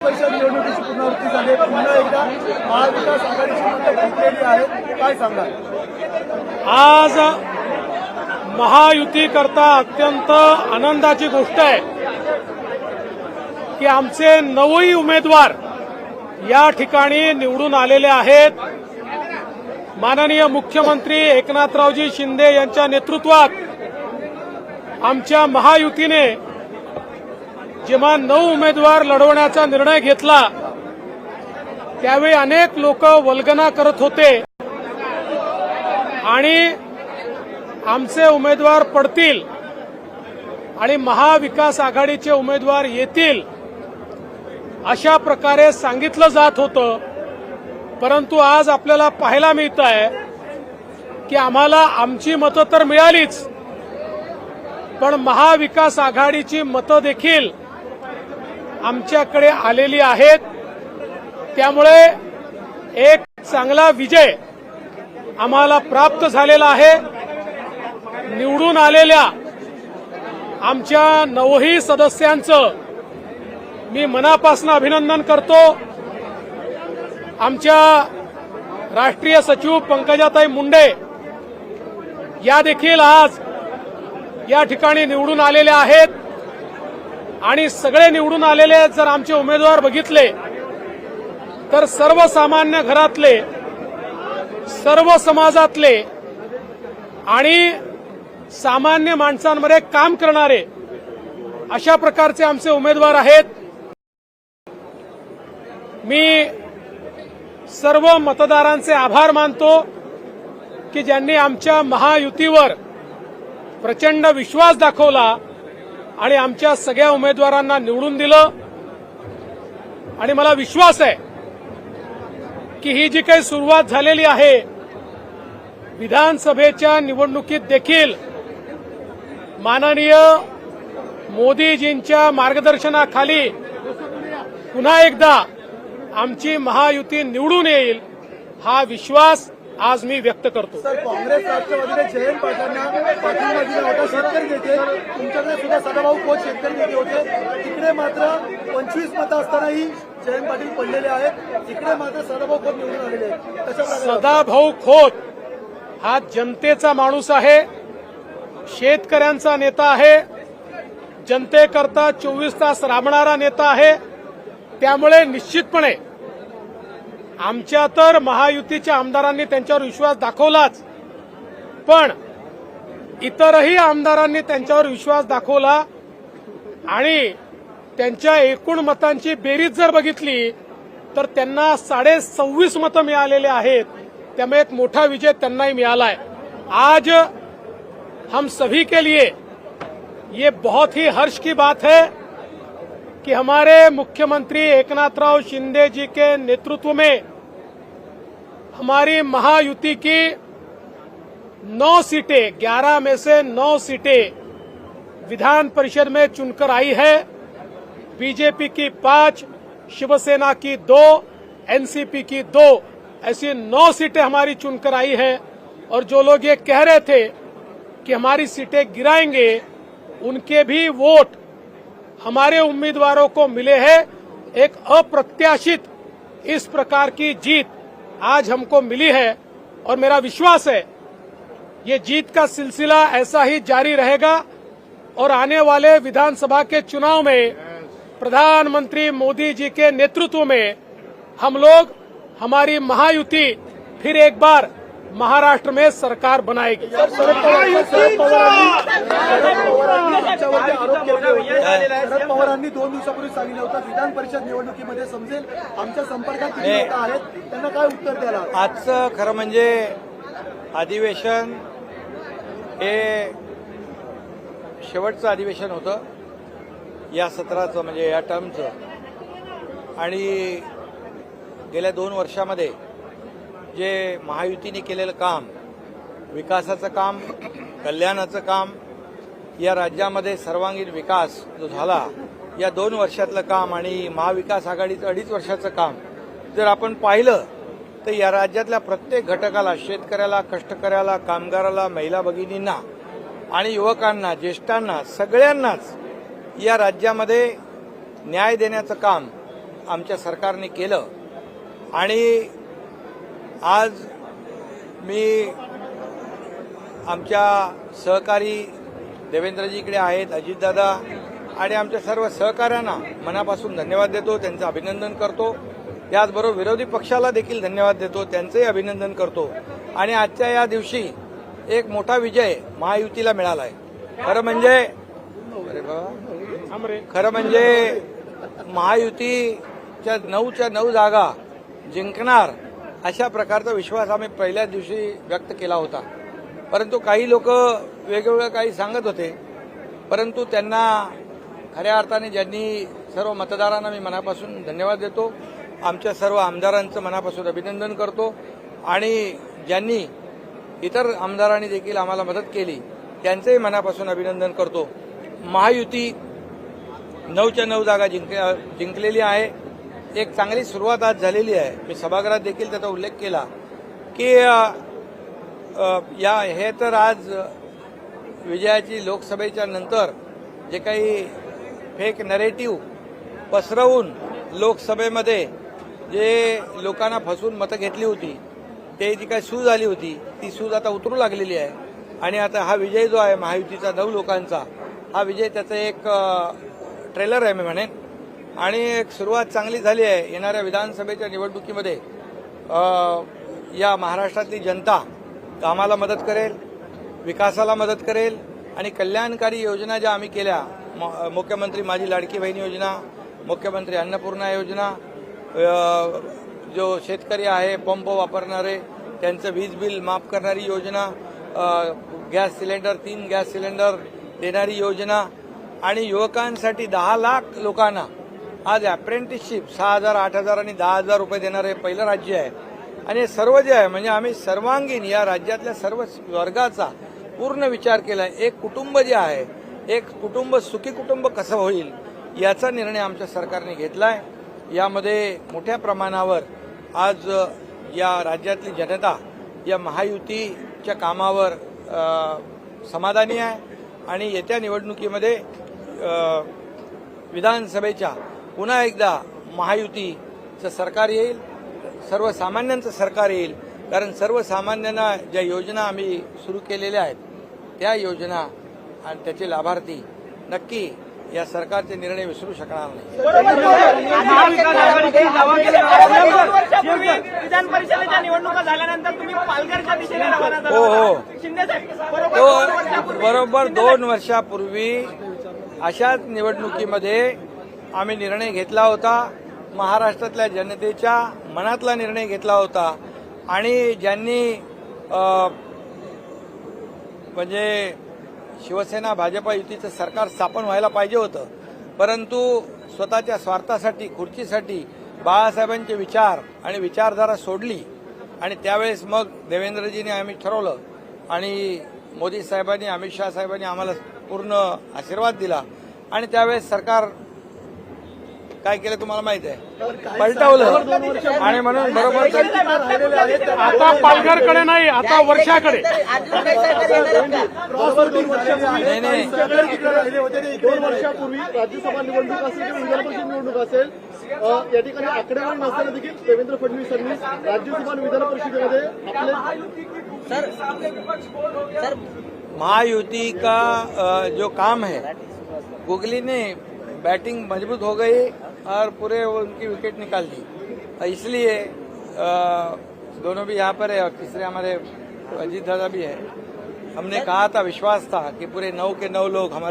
परिषद निवडणुकीची पुनरावृत्ती झाली पुन्हा एकदा महाविकास आघाडीची मतं फुटलेली आहेत काय सांगाल? आज महायुती करता अत्यंत आनंदाची गोष्ट आहे की आमचे नऊही उमेदवार या ठिकाणी निवडून आलेले आहेत. माननीय मुख्यमंत्री एकनाथरावजी शिंदे यांच्या नेतृत्वात आमच्या महायुतीने जेव्हा नऊ उमेदवार लढवण्याचा निर्णय घेतला त्यावेळी अनेक लोक वल्गना करत होते. आणि आमचे उमेदवार पडतील आणि महाविकास आघाडीचे उमेदवार येतील अशा प्रकारे सांगितलं जात होतं. परंतु आज आपल्याला पाहायला मिळत आहे की आम्हाला आमची मतं तर मिळालीच पण महाविकास आघाडीची मतं देखील आमच्याकडे आलेली आहेत. त्यामुळे एक चांगला विजय आम्हाला प्राप्त झालेला आहे. निवडून आलेल्या आमच्या नवही सदस्यांचं मी मनापासून अभिनंदन करतो. आमच्या राष्ट्रीय सचिव पंकजाताई मुंडे या देखील आज या ठिकाणी निवडून आलेल्या आहेत. आणि सगळे निवडून आलेले जर आमचे उमेदवार बघितले तर सर्वसामान्य घरातले सर्व समाजातले आणि सामान्य माणसांमध्ये काम करणारे अशा प्रकारचे आमचे उमेदवार आहेत. मी सर्व मतदारांचे आभार मानतो की ज्यांनी आमच्या महायुतीवर प्रचंड विश्वास दाखवला आणि आमच्या सगळ्या उमेदवारांना निवडून दिलं. आणि मला विश्वास आहे की ही जी काही सुरुवात झालेली आहे विधानसभेच्या निवडणुकीत देखील माननीय मोदीजींच्या मार्गदर्शनाखाली पुन्हा एकदा आमची महायुती निवडून येईल हा विश्वास आज मी व्यक्त करतो. सर काँग्रेस राष्ट्रवादीने जयंत पाटलांना पाठिंबा दिला होता शेतकरी नेते. तुमच्याकडे सुद्धा सदाभाऊ खोत शेतकरी नेते होते. तिकडे मात्र पंचवीस मतं असतानाही जयंत पाटील पडलेले आहेत. इकडे मात्र सदाभाऊ खोत निवडून आलेले आहेत. सदाभाऊ खोत हा जनतेचा माणूस आहे शेतकऱ्यांचा नेता आहे जनतेकरता चोवीस तास राबणारा नेता आहे. त्यामुळे निश्चितपणे आमच्या तर महायुतीच्या आमदारांनी त्यांच्यावर विश्वास दाखवलाच. पण इतरही आमदारांनी त्यांच्यावर विश्वास दाखवला आणि त्यांच्या एकूण मतांची बेरीज जर बघितली तर त्यांना साडे सव्वीस मतं मिळालेले आहेत. त्यामुळे एक मोठा विजय त्यांनाही मिळाला आहे आज हम सभी के लिए ये बहुत ही हर्ष की बात है कि हमारे मुख्यमंत्री एकनाथराव शिंदे जी के नेतृत्व में हमारी महायुति की नौ सीटें, ग्यारह में से नौ सीटें विधान परिषद में चुनकर आई है। बीजेपी की पाँच, शिवसेना की दो, एनसीपी की दो, ऐसी नौ सीटें हमारी चुनकर आई है। और जो लोग ये कह रहे थे कि हमारी सीटें गिराएँगे, उनके भी वोट हमारे उम्मीदवारों को मिले हैं। एक अप्रत्याशित इस प्रकार की जीत आज हमको मिली है और मेरा विश्वास है, ये जीत का सिलसिला ऐसा ही जारी रहेगा और आने वाले विधानसभा के चुनाव में प्रधानमंत्री मोदी जी के नेतृत्व में हम लोग, हमारी महायुति फिर एक बार महाराष्ट्र में सरकार बनाएगी। शरद पवार शरद पवारांनी दोन दिवसापूर्वी सांगितलं होतं विधान परिषद निवडणुकीमध्ये समजेल आमच्या संपर्कात आहेत त्यांना काय उत्तर द्याला आजचं खरं म्हणजे अधिवेशन हे शेवटचं अधिवेशन होतं या सत्राचं म्हणजे या टर्मचं आणि गेल्या दोन वर्षामध्ये जे महायुतीने केलेलं काम विकासाचं काम कल्याणाचं काम या राज्यामध्ये सर्वांगीण विकास जो झाला या दोन वर्षातलं काम आणि महाविकास आघाडीचं अडीच वर्षाचं काम जर आपण पाहिलं तर या राज्यातल्या प्रत्येक घटकाला शेतकऱ्याला कष्टकऱ्याला कामगाराला महिला भगिनींना आणि युवकांना ज्येष्ठांना सगळ्यांनाच या राज्यामध्ये न्याय देण्याचं काम आमच्या सरकारने केलं. आणि आज मी आमच्या सहकारी देवेंद्रजीकडे आहेत अजितदादा आणि आमच्या सर्व सहकाऱ्यांना मनापासून धन्यवाद देतो त्यांचं अभिनंदन करतो. त्याचबरोबर विरोधी पक्षाला देखील धन्यवाद देतो त्यांचंही अभिनंदन करतो. आणि आजच्या या दिवशी एक मोठा विजय महायुतीला मिळाला आहे खरं म्हणजे अरे बाबा. खरं म्हणजे महायुतीच्या नऊच्या नऊ जागा जिंकणार अशा प्रकारचा विश्वास आम्ही पहिल्या दिवशी व्यक्त केला होता. परंतु काही लोक वेगवेगळं काही सांगत होते. परंतु त्यांना खऱ्या अर्थाने ज्यांनी सर्व मतदारांना मी मनापासून धन्यवाद देतो. आमच्या सर्व आमदारांचं मनापासून अभिनंदन करतो. आणि ज्यांनी इतर आमदारांनी देखील आम्हाला मदत केली त्यांचंही मनापासून अभिनंदन करतो. महायुती नऊच्या नऊ जागा जिंक जिंकलेली आहे. एक चांगली सुरुवात आज झालेली आहे. मी सभागृहात देखील त्याचा उल्लेख केला की या हे तर आज विजयाची लोकसभेच्या नंतर जे काही फेक नरेटिव्ह पसरवून लोकसभेमध्ये जे लोकांना फसवून मतं घेतली होती ते जी काही सूज आली होती ती सूज आता उतरू लागलेली आहे. आणि आता हा विजय जो आहे महायुतीचा नऊ लोकांचा हा विजय त्याचं एक ट्रेलर आहे मी म्हणेन. आणि एक सुरुवात चांगली झाली आहे येणाऱ्या विधानसभेच्या निवडणुकीमध्ये. या महाराष्ट्रातली जनता कामाला मदत करेल विकासाला मदत करेल आणि कल्याणकारी योजना ज्या आम्ही केल्या म- मुख्यमंत्री माझी लाडकी बहीण योजना मुख्यमंत्री अन्नपूर्णा योजना जो शेतकरी आहे पंप वापरणारे त्यांचं वीज बिल माफ करणारी योजना गॅस सिलेंडर तीन गॅस सिलेंडर देणारी योजना आणि युवकांसाठी दहा लाख लोकांना आज अप्रेंटिसशिप सहा हजार आठ हजार आणि दहा हजार रुपये देणारं हे पहिलं राज्य आहे. आणि हे सर्व जे आहे म्हणजे आम्ही सर्वांगीण या राज्यातल्या सर्व वर्गाचा पूर्ण विचार केला. एक कुटुंब जे आहे एक कुटुंब सुखी कुटुंब कसं होईल याचा निर्णय आमच्या सरकारने घेतला आहे यामध्ये मोठ्या प्रमाणावर आज या राज्यातली जनता या महायुतीच्या कामावर समाधानी आहे. आणि येत्या निवडणुकीमध्ये विधानसभेच्या पुन्हा एकदा महायुतीचं सरकार येईल सर्वसामान्यांचं सरकार येईल कारण सर्वसामान्यांना ज्या योजना आम्ही सुरू केलेल्या आहेत त्या योजना आणि त्याचे लाभार्थी नक्की या सरकारचे निर्णय विसरू शकणार नाही विधान परिषदेच्या निवडणुका झाल्यानंतर तुम्ही पालघरच्या दिशेने हो, हो. बरोबर तो बरोबर दोन वर्षापूर्वी अशाच निवडणुकीमध्ये आम्ही निर्णय घेतला होता. महाराष्ट्रातल्या जनतेच्या मनातला निर्णय घेतला होता. आणि ज्यांनी म्हणजे शिवसेना भाजपा युतीचं सरकार स्थापन व्हायला पाहिजे होतं. परंतु स्वतःच्या स्वार्थासाठी खुर्चीसाठी बाळासाहेबांचे विचार आणि विचारधारा सोडली. आणि त्यावेळेस मग देवेंद्रजीने आम्ही ठरवलं. आणि मोदी साहेबांनी अमित शहा साहेबांनी आम्हाला पूर्ण आशीर्वाद दिला. आणि त्यावेळेस सरकार काय केलं तुम्हाला माहीत आहे पलटवलं आणि म्हणून बरोबर आता पालघरकडे नाही आता वर्षाकडे. नाही, नाही. दोन. वर्षापूर्वी राज्यसभा निवडणूक असेल किंवा विधान परिषद निवडणूक असेल या ठिकाणी आकडेवारी नसताना देखील देवेंद्र फडणवीसांनी राज्यसभा विधान परिषदेमध्ये आपले महायुति का जो काम है गुगली ने बैटिंग मजबूत हो गई और पूरे उनकी विकेट निकाल दी। इसलिए दोनों भी यहाँ पर है और तीसरे हमारे अजीत दादा भी है। हमने कहा था, विश्वास था कि पूरे नौ के नौ लोग हमारे